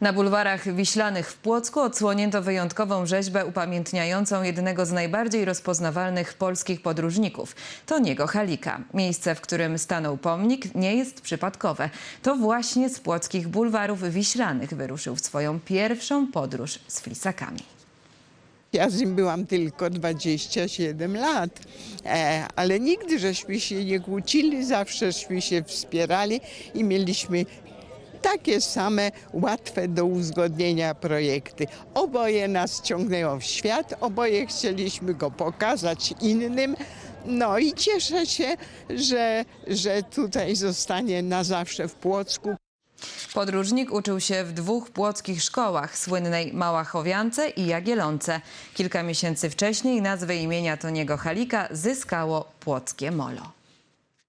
Na bulwarach wiślanych w Płocku odsłonięto wyjątkową rzeźbę upamiętniającą jednego z najbardziej rozpoznawalnych polskich podróżników. Toniego Halika. Miejsce, w którym stanął pomnik, nie jest przypadkowe. To właśnie z płockich bulwarów wiślanych wyruszył w swoją pierwszą podróż z flisakami. Ja z nim byłam tylko 27 lat, e, ale nigdy żeśmy się nie kłócili, zawsześmy się wspierali i mieliśmy takie same łatwe do uzgodnienia projekty. Oboje nas ciągnęło w świat, oboje chcieliśmy go pokazać innym. No i cieszę się, że, że tutaj zostanie na zawsze w Płocku. Podróżnik uczył się w dwóch płockich szkołach, słynnej Małachowiance i Jagielonce. Kilka miesięcy wcześniej nazwę imienia Toniego Halika zyskało płockie Molo.